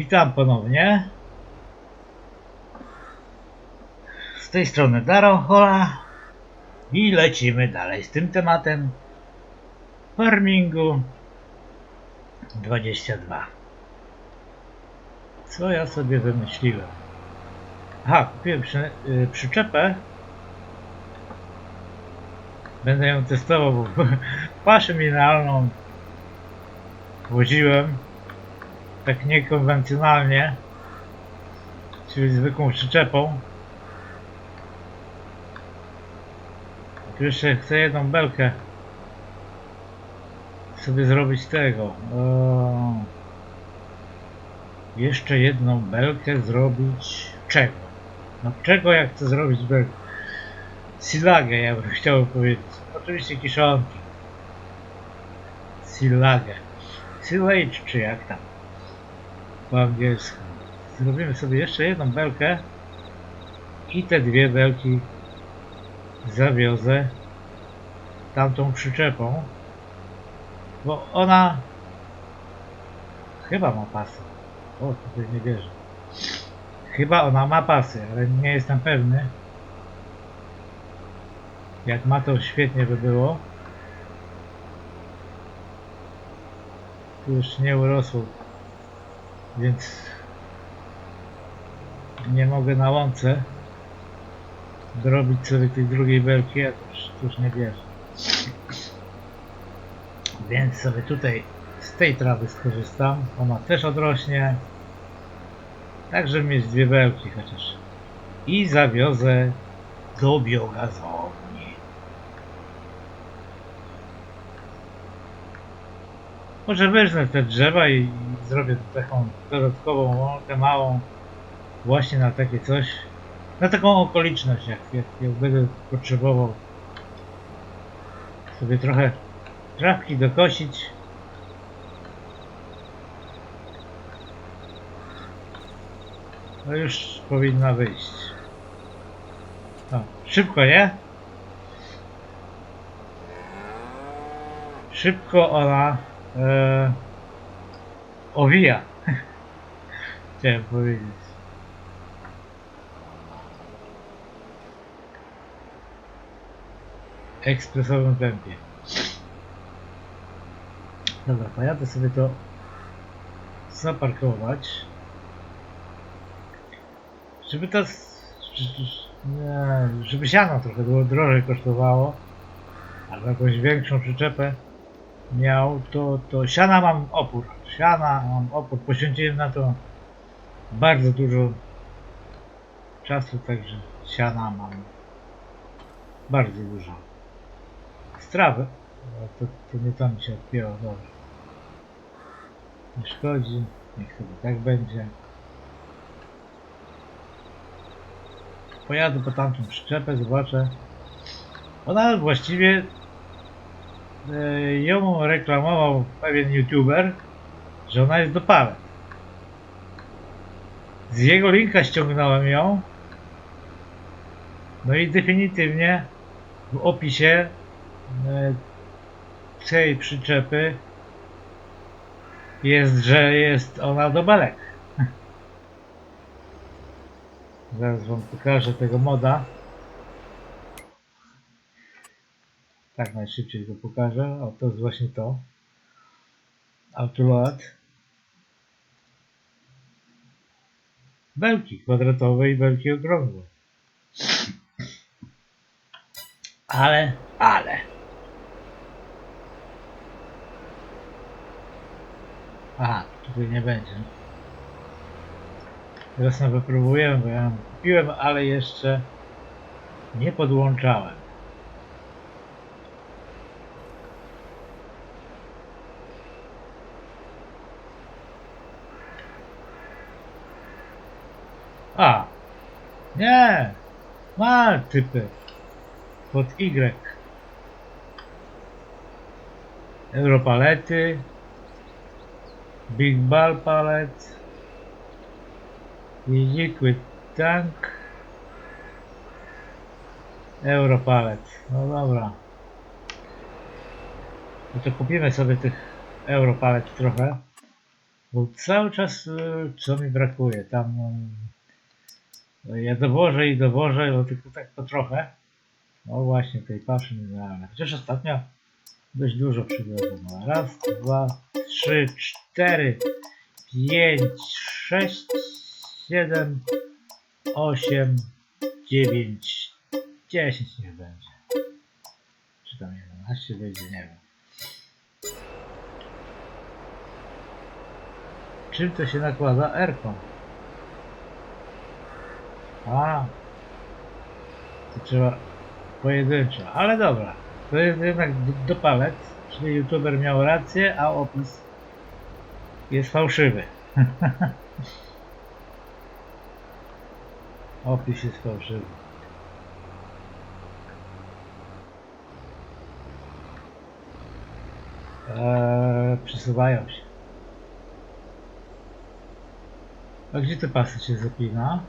Witam ponownie. Z tej strony Darohola i lecimy dalej z tym tematem farmingu 22. Co ja sobie wymyśliłem? Aha, kupiłem przy, y, przyczepę. Będę ją testował, bo paszę mineralną woziłem tak niekonwencjonalnie, czyli zwykłą przyczepą. Jeszcze chcę jedną belkę sobie zrobić tego. O, jeszcze jedną belkę zrobić czego? No czego ja chcę zrobić belkę? Silagę ja bym chciał powiedzieć. Oczywiście kiszonki. Silagę. Silage czy jak tam po angielsku. Zrobimy sobie jeszcze jedną belkę i te dwie belki zawiozę tamtą przyczepą, bo ona chyba ma pasy. O, tutaj nie wierzę. Chyba ona ma pasy, ale nie jestem pewny. Jak ma to świetnie by było. Tu już nie urosło więc nie mogę na łące dorobić sobie tej drugiej belki, a to już nie bierze. Więc sobie tutaj z tej trawy skorzystam. Ona też odrośnie. Tak, żeby mieć dwie belki chociaż. I zawiozę do biogazowni. Może wyrżnę te drzewa i zrobię taką dodatkową łąkę małą właśnie na takie coś. Na taką okoliczność, jak, jak, jak będę potrzebował sobie trochę trawki dokosić. No już powinna wyjść. O, szybko, nie? Szybko ona e, owija. Chciałem powiedzieć. Ekspresowym tempie. Dobra, pojadę sobie to zaparkować. Żeby to... Nie, żeby siano trochę drożej kosztowało. Albo jakąś większą przyczepę miał, to, to siana mam opór. Siana mam opór. Poświęciłem na to bardzo dużo czasu, także siana mam bardzo dużo. Strawy. To, to nie tam się odpięło, dobrze. Nie szkodzi, niech sobie tak będzie. Pojadę po tamtą przyczepę, zobaczę. Ona właściwie ją reklamował pewien youtuber, że ona jest do palet. Z jego linka ściągnąłem ją. No i definitywnie w opisie e, tej przyczepy jest, że jest ona do belek. Zaraz wam pokażę tego moda. Tak najszybciej to pokażę. O, to jest właśnie to. Autoload. Belki kwadratowe i belki okrągłe. Ale, ale. Aha, tutaj nie będzie. Teraz na wypróbuję, bo ja kupiłem, ale jeszcze nie podłączałem. A, nie, ma typy pod Y. Europalety, Big Ball Palette i Liquid Tank, Europalet. No dobra. No to kupimy sobie tych Europalet trochę. Bo cały czas e, co mi brakuje, tam e, ja dowożę i dowożę, bo tylko tak po trochę. O właśnie, tej paszy mineralnej. Chociaż ostatnio dość dużo przywiozłem. No, Raz, dwa, trzy, cztery, pięć, sześć, siedem, osiem, dziewięć, dziesięć niech będzie. Czy tam 11 będzie, nie wiem. Czym to się nakłada? Erką. A. To trzeba pojedynczo, ale dobra. To jest jednak dopalec, czyli youtuber miał rację, a opis jest fałszywy. opis jest fałszywy. Eee, przesuwają się. A gdzie te pasy się zapina?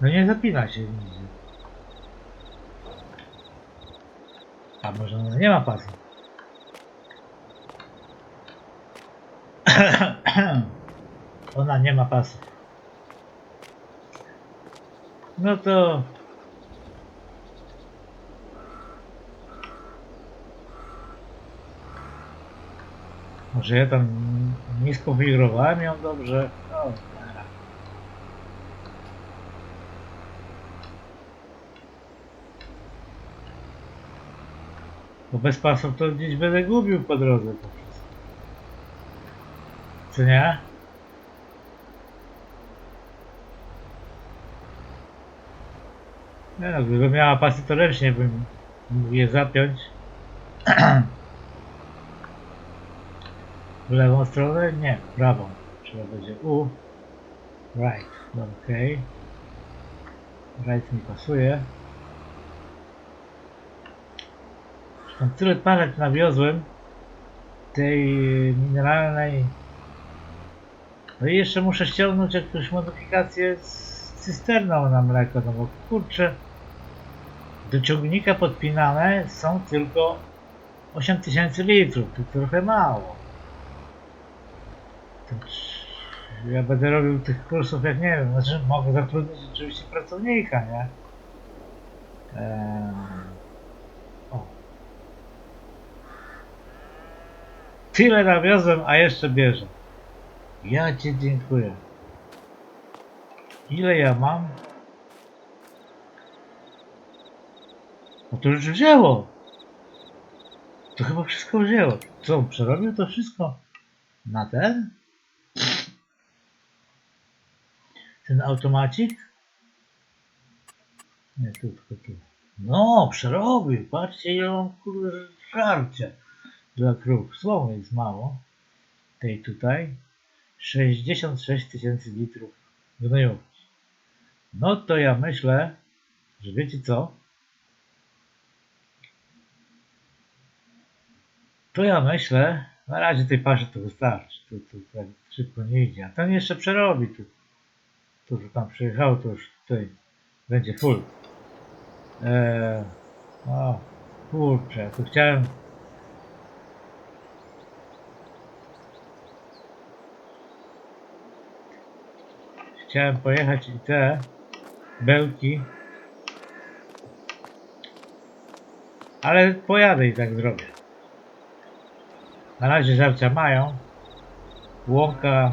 No nie zapina się nigdzie. A może ona nie ma pasu? ona nie ma pasu. No to... Może ja tam nie skonfigurowałem ją dobrze? O, Bo bez pasów to gdzieś będę gubił po drodze po prostu. Co nie? Nie no, gdyby miała pasy to ręcznie bym mógł je zapiąć. W lewą stronę? Nie, w prawą. Trzeba będzie U. Right, no okej. Right mi pasuje. Tyle palet nawiozłem tej mineralnej. No i jeszcze muszę ściągnąć jakąś modyfikację z cysterną na mleko, no bo kurczę, do ciągnika podpinane są tylko 8000 litrów, to trochę mało. C- ja będę robił tych kursów jak nie wiem, znaczy mogę zatrudnić oczywiście pracownika, nie? Eee, Tyle nawiozłem, a jeszcze bierze. Ja Ci dziękuję. Ile ja mam? No to już wzięło. To chyba wszystko wzięło. Co, przerobił to wszystko na ten? Ten automacik? Nie, tu, tylko tu. No, przerobił. Patrzcie, ile mam kurde żarcia krów. Słowo jest mało. Tej tutaj. 66 tysięcy litrów gnojówki. No to ja myślę, że wiecie co? To ja myślę, na razie tej paszy to wystarczy. Tu, tu tak szybko nie idzie. A ten jeszcze przerobi. Tu, tu że tam przyjechało, to już tutaj będzie full. Eee, o, kurczę, tu chciałem Chciałem pojechać i te bełki. Ale pojadę i tak zrobię. Na razie żarcia mają. Łąka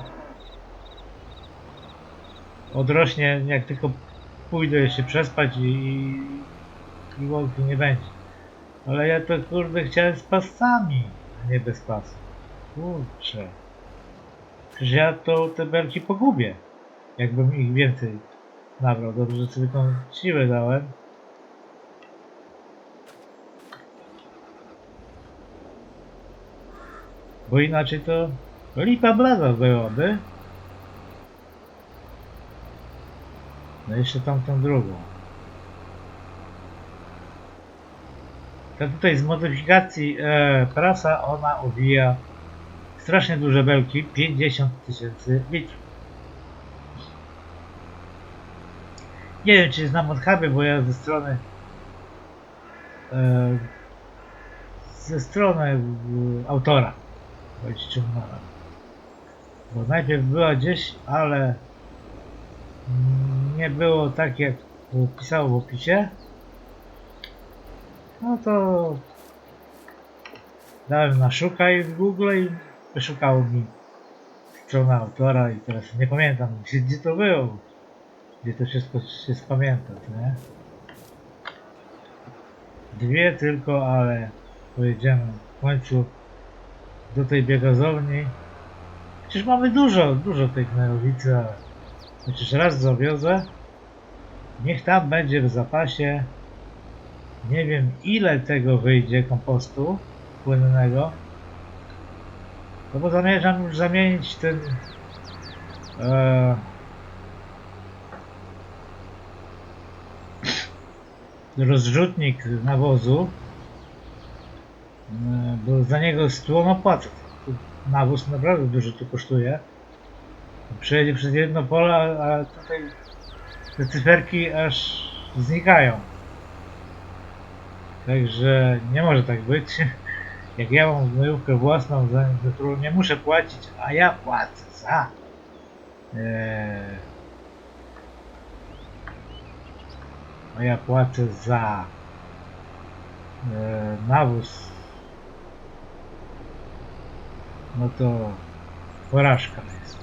odrośnie, jak tylko pójdę się przespać i, i łąki nie będzie. Ale ja to kurde chciałem z pasami, a nie bez pasów. Kurczę. Przecież ja to te belki pogubię. Jakbym ich więcej nabrał. Dobrze, że sobie tą siłę dałem. Bo inaczej to lipa blada byłaby. No jeszcze tamtą drugą. Ta tutaj z modyfikacji e, prasa ona uwija strasznie duże belki, 50 tysięcy litrów. Nie wiem, czy znam od Huby, bo ja ze strony e, ze strony e, autora bo najpierw była gdzieś, ale nie było tak, jak pisało w opisie. No to dałem na szukaj w Google i wyszukało mi stronę autora i teraz nie pamiętam gdzie to było. Gdzie to wszystko się spamięta, nie? Dwie tylko, ale pojedziemy w końcu do tej biegazowni. Przecież mamy dużo, dużo tej gnojowicy, ale raz zawiozę. Niech tam będzie w zapasie. Nie wiem ile tego wyjdzie kompostu płynnego. No bo zamierzam już zamienić ten e, rozrzutnik nawozu e, bo za niego stłon opłacę. Nawóz naprawdę dużo tu kosztuje. Przejedzie przez jedno pole, a tutaj te cyferki aż znikają. Także nie może tak być. Jak ja mam gnojówkę własną, za którą nie muszę płacić, a ja płacę za. Eee, a ja płacę za e, nawóz. No to porażka jest.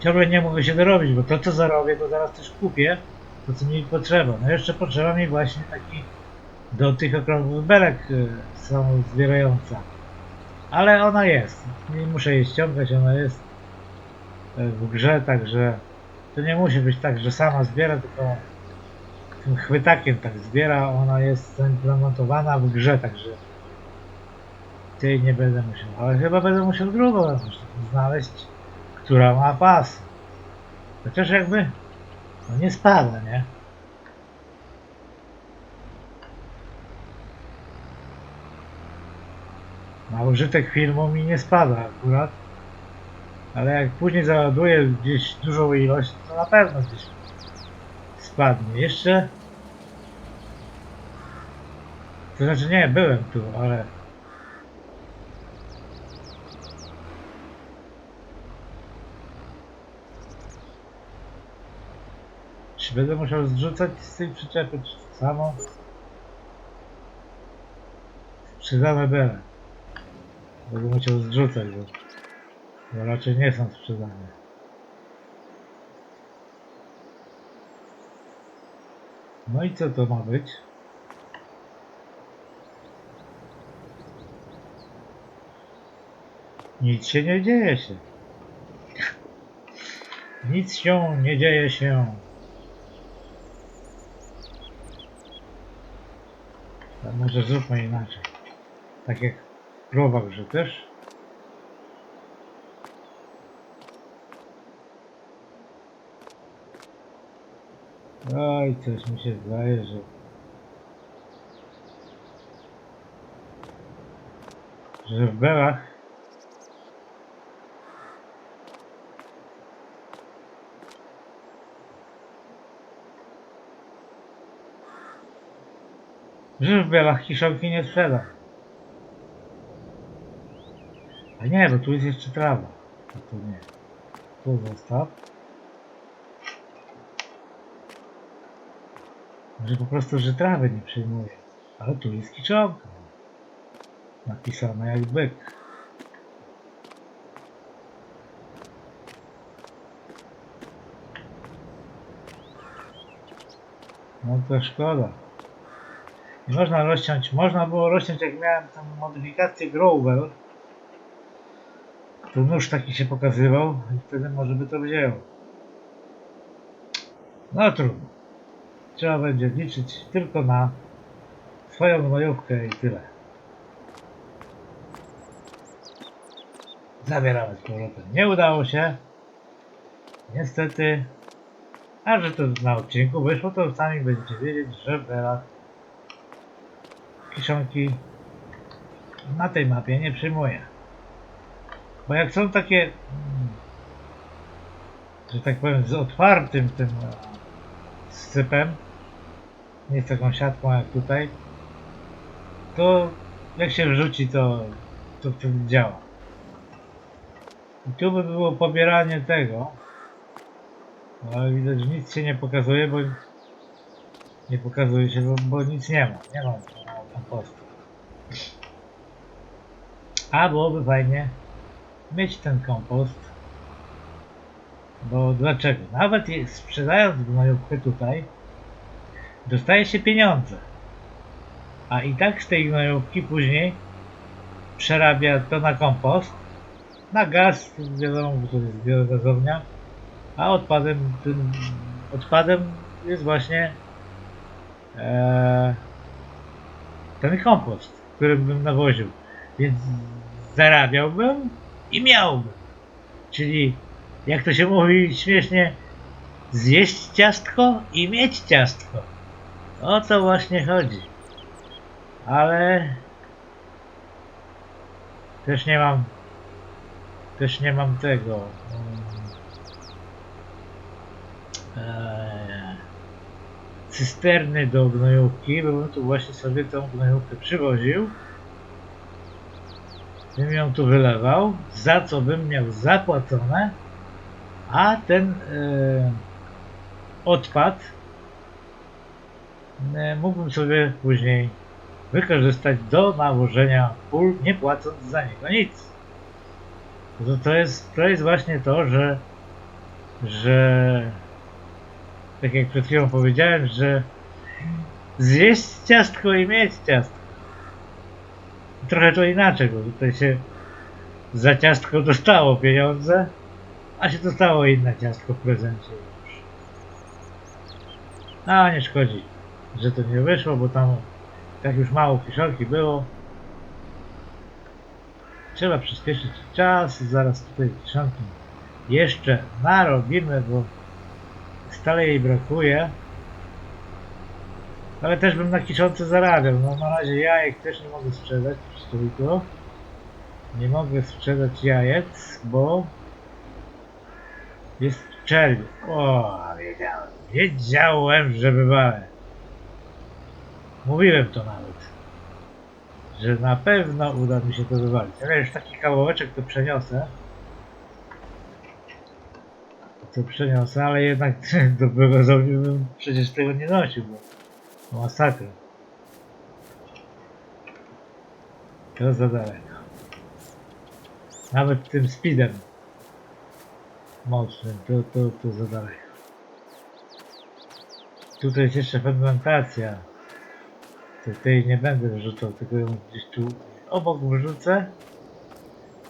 Ciągle nie mogę się dorobić, bo to co zarobię, to zaraz też kupię. To co mi potrzeba. No jeszcze potrzeba mi właśnie taki do tych okrągłych belek y, samozbierająca. Ale ona jest. Nie muszę jej ściągać, ona jest y, w grze, także to nie musi być tak, że sama zbiera, tylko tym chwytakiem tak zbiera. Ona jest zaimplementowana w grze, także tej nie będę musiał. Ale chyba będę musiał drugą taką znaleźć, która ma pas. Chociaż jakby no nie spada, nie? Na użytek filmu mi nie spada akurat. Ale jak później załaduję gdzieś dużą ilość, to na pewno gdzieś spadnie. Jeszcze... To znaczy nie, byłem tu, ale... Czy będę musiał zrzucać z tej przyczepy, czy samo? Sprzedane bele. Będę musiał zrzucać, bo, bo raczej nie są sprzedane. No i co to ma być? Nic się nie dzieje się. Nic się nie dzieje się. Może zróbmy inaczej. Tak jak w że też. Oj, coś mi się zdaje, że... Że w belach Że w belach kiszonki nie sprzeda. A nie, bo tu jest jeszcze trawa. To, to nie. Tu zostaw. Może po prostu, że trawy nie przyjmuje. Ale tu jest kiszonka. Napisana jak byk. No to szkoda. Nie można rozciąć, można było rozciąć jak miałem tą modyfikację Grower. Tu nóż taki się pokazywał i wtedy może by to wzięło. No trudno. Trzeba będzie liczyć tylko na swoją gnojówkę i tyle. Zabieramy z powrotem. Nie udało się. Niestety. A że to na odcinku wyszło, to sami będziecie wiedzieć, że Bela kiszonki na tej mapie nie przyjmuje. Bo jak są takie mm, że tak powiem, z otwartym tym e, scypem, nie z taką siatką jak tutaj, to jak się wrzuci, to, to wtedy działa. I tu by było pobieranie tego, ale widać, że nic się nie pokazuje, bo nie pokazuje się, bo, bo nic nie ma. Nie ma kompostu. A byłoby fajnie mieć ten kompost. Bo dlaczego? Nawet sprzedając gnojówkę tutaj, dostaje się pieniądze. A i tak z tej gnojówki później przerabia to na kompost, na gaz, wiadomo, to jest biogazownia, a odpadem, tym odpadem jest właśnie e, ten kompost, który bym nawoził. Więc zarabiałbym i miałbym. Czyli, jak to się mówi śmiesznie, zjeść ciastko i mieć ciastko. O to właśnie chodzi. Ale też nie mam też nie mam tego. Eee, cysterny do gnojówki, bo bym tu właśnie sobie tą gnojówkę przywoził. Bym ją tu wylewał, za co bym miał zapłacone, a ten e, odpad e, mógłbym sobie później wykorzystać do nawożenia pól, nie płacąc za niego nic. To, to, jest, to jest właśnie to, że, że tak jak przed chwilą powiedziałem, że zjeść ciastko i mieć ciastko trochę to inaczej, bo tutaj się za ciastko dostało pieniądze, a się dostało inne ciastko w prezencie już. A nie szkodzi, że to nie wyszło, bo tam tak już mało kiszonki było. Trzeba przyspieszyć czas, zaraz tutaj kiszonki jeszcze narobimy, bo stale jej brakuje. Ale też bym na kiszonce zarabiał. No na razie jajek też nie mogę sprzedać stójko. Nie mogę sprzedać jajec, bo jest czerwiec. O, wiedziałem. Wiedziałem, że bywałem. Mówiłem to nawet. Że na pewno uda mi się to wywalić. Ale już taki kawałeczek to przeniosę. To przeniosę, ale jednak do biogazowni bym przecież tego nie nosił. Bo Masakra. To za daleko. Nawet tym speedem mocnym, to, to, to za daleko. Tutaj jest jeszcze fermentacja. To tej nie będę wrzucał, tylko ją gdzieś tu obok wrzucę.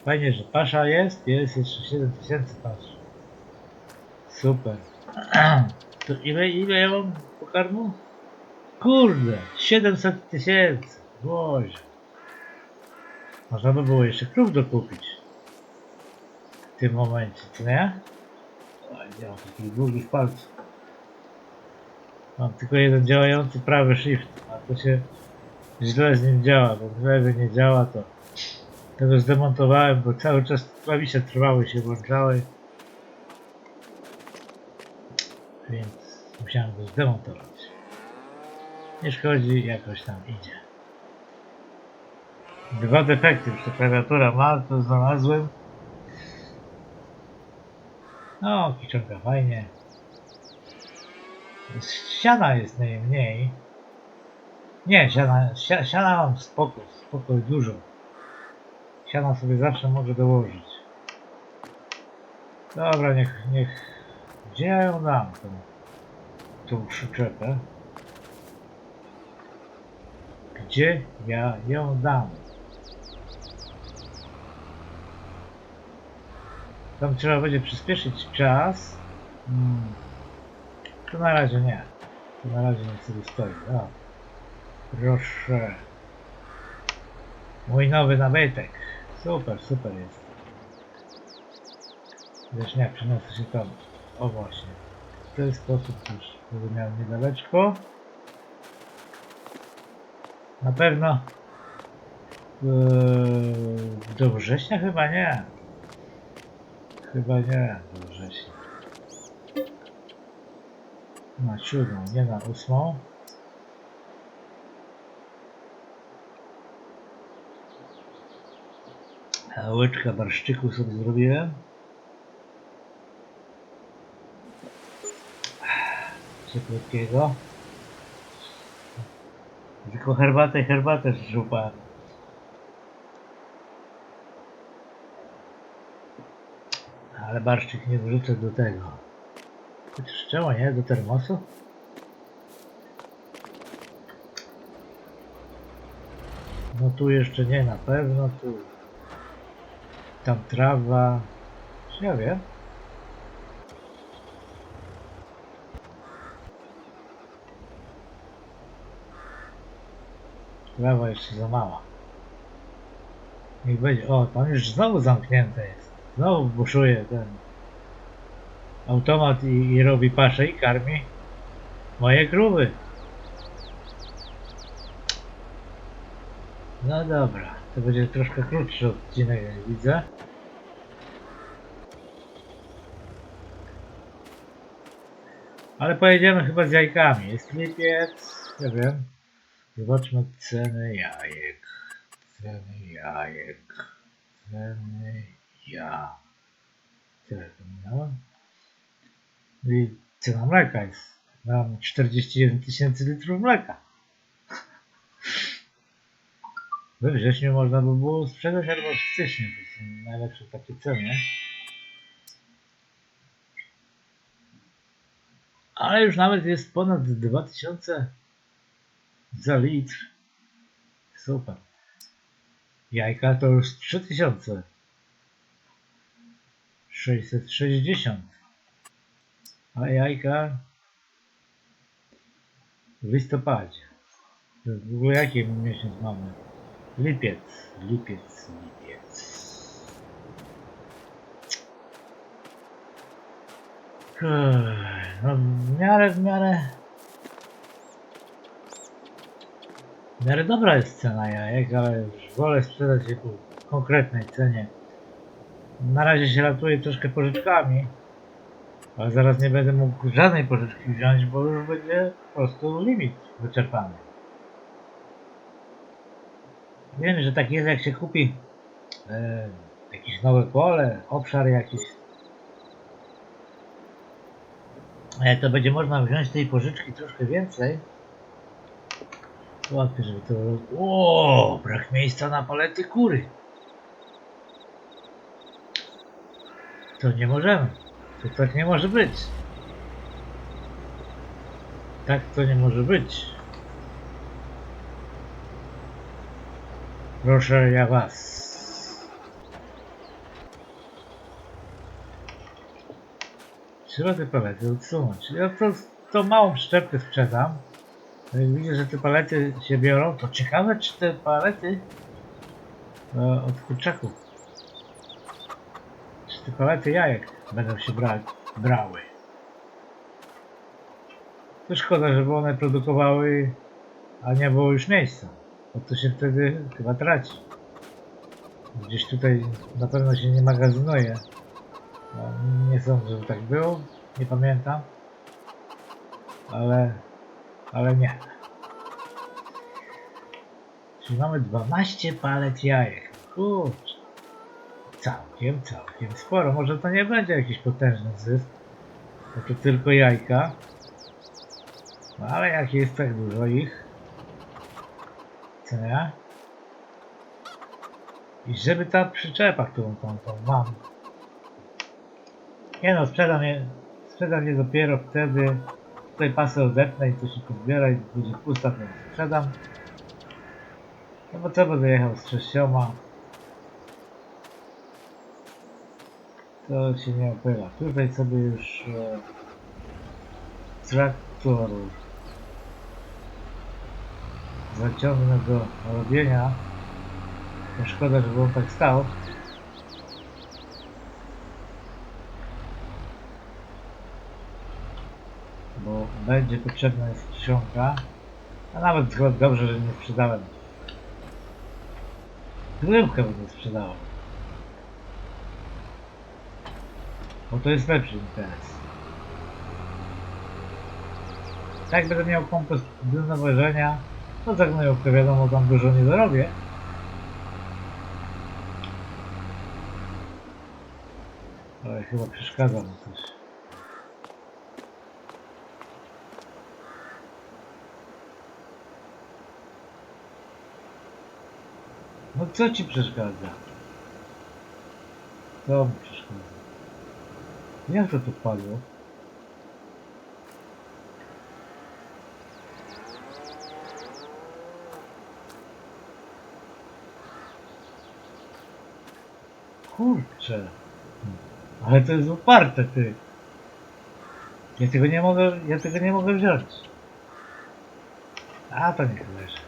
Fajnie, że pasza jest. Jest jeszcze 7000 pasz. Super. To ile, ile ja mam pokarmu? Kurde, 700 tysięcy. Boże. Można by było jeszcze krów dokupić. W tym momencie, co nie? Oj, nie mam takich długich palców. Mam tylko jeden działający prawy shift, to się źle z nim działa, bo lewy nie działa, to tego zdemontowałem, bo cały czas klawisze trwały się włączały. Więc musiałem go zdemontować. Nie szkodzi, jakoś tam idzie. Dwa defekty już ta klawiatura ma, to znalazłem. No, kiczonka fajnie. Siana jest najmniej. Nie, siana, sia, siana mam spokój, spokój dużo. Siana sobie zawsze mogę dołożyć. Dobra, niech, niech... Gdzie ja ją dam, tą, tą przyczepę? Gdzie ja ją dam? Tam trzeba będzie przyspieszyć czas. Hmm. To na razie nie. To na razie nie sobie stoi. Proszę. Mój nowy nabytek. Super, super jest. Wieśniak przeniosę się tam. O właśnie. W ten sposób już będę miał niedaleczko. Na pewno yy, do września chyba nie. Chyba nie do września. Na siódmą, nie na ósmą. Łyczka barszczyku sobie zrobiłem. Ciepłego. Tylko herbatę, herbatę zżupałem. Ale barszczyk nie wrzucę do tego. Chociaż czemu nie? Do termosu? No tu jeszcze nie na pewno, tu tam trawa. Ja wiem. Trawa jeszcze za mała. Niech będzie. O, tam już znowu zamknięte jest. Znowu buszuje ten automat i, i robi paszę i karmi moje krowy. No dobra, to będzie troszkę krótszy odcinek, jak widzę. Ale pojedziemy chyba z jajkami. Jest lipiec, nie wiem. Zobaczmy ceny jajek. Ceny jajek. Ceny ja. Tyle to minąłem. I cena mleka jest. Mam 41 tysięcy litrów mleka. We wrześniu można by było sprzedać albo w styczniu. To są najlepsze takie ceny. Ale już nawet jest ponad 2000 za litr. Super. Jajka to już 3000. 660. A jajka w listopadzie. To W ogóle jaki miesiąc mamy? Lipiec, lipiec, lipiec. No w miarę, w miarę... W miarę dobra jest cena jajek, ale już wolę sprzedać je po konkretnej cenie. Na razie się ratuję troszkę pożyczkami, ale zaraz nie będę mógł żadnej pożyczki wziąć, bo już będzie po prostu limit wyczerpany. Wiem, że tak jest jak się kupi e, jakieś nowe pole, obszar jakiś. E, to będzie można wziąć tej pożyczki troszkę więcej. Łatwiej, żeby to... Brak miejsca na palety kury. To nie możemy. To tak nie może być. Tak to nie może być. Proszę ja was. Trzeba te palety odsunąć. Ja to, to małą szczepkę sprzedam. Jak widzę, że te palety się biorą, to ciekawe czy te palety e, od kurczaków czy te palety jajek będą się brać, brały. To szkoda, żeby one produkowały, a nie było już miejsca. Bo to się wtedy chyba traci. Gdzieś tutaj na pewno się nie magazynuje. No, nie sądzę, żeby tak było. Nie pamiętam. Ale, ale nie. Czyli mamy 12 palet jajek. Kurczę. Całkiem, całkiem sporo. Może to nie będzie jakiś potężny zysk. Bo to tylko jajka. No ale jak jest tak dużo ich. I żeby ta przyczepa, którą tą, tą mam. Nie no, sprzedam je, sprzedam je dopiero wtedy. Tutaj pasę odepnę i to się pozbiera i będzie pusta, ją sprzedam. No bo co będę jechał z sześcioma. To się nie opyla. Tutaj sobie już e, traktor zaciągnę do robienia. To szkoda, żeby on tak stał. Bo będzie potrzebna jest kiszonka. A nawet chyba dobrze, że nie sprzedałem. Zrywkę będę sprzedawał. Bo to jest lepszy interes. Tak będę miał kompost do nawożenia. No za gnojówkę wiadomo, tam dużo nie zarobię. Ale chyba przeszkadza mu coś. No co ci przeszkadza? Co mi przeszkadza? Jak to tu padło? Kurczę. Ale to jest uparte, ty. Ja tego nie mogę, ja tego nie mogę wziąć. A, to niech leży.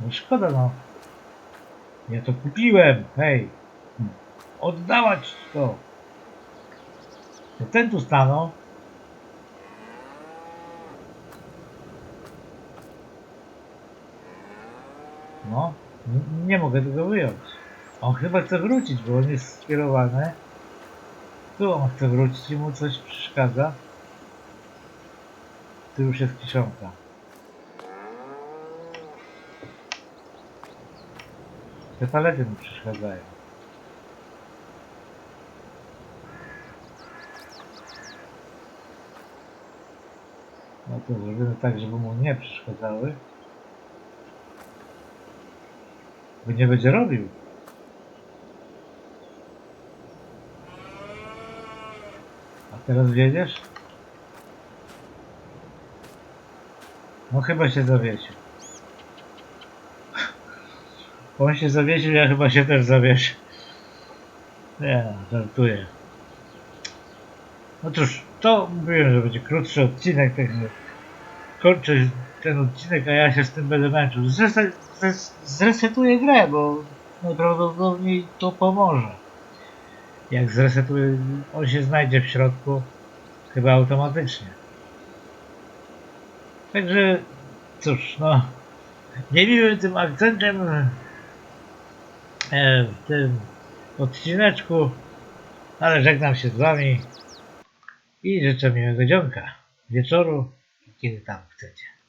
No szkoda, no. Ja to kupiłem, hej. Oddawać to. To ten tu stanął. No, nie mogę tego wyjąć. On chyba chce wrócić, bo on jest skierowany. Tu on chce wrócić i mu coś przeszkadza. Tu już jest kiszonka. Te palety mu przeszkadzają. No to zrobimy tak, żeby mu nie przeszkadzały. Bo nie będzie robił. Teraz wiedziesz? No chyba się zawiesił. On się zawiesił, ja chyba się też zawieszę. Nie, żartuję. No cóż, to mówiłem, że będzie krótszy odcinek, także kończę ten odcinek, a ja się z tym będę męczył. Zres, zresetuję grę, bo najprawdopodobniej to pomoże. Jak zresetuję, on się znajdzie w środku, chyba automatycznie. Także, cóż, no, niemiłym tym akcentem e, w tym odcineczku, ale żegnam się z wami i życzę miłego dzionka, wieczoru, kiedy tam chcecie.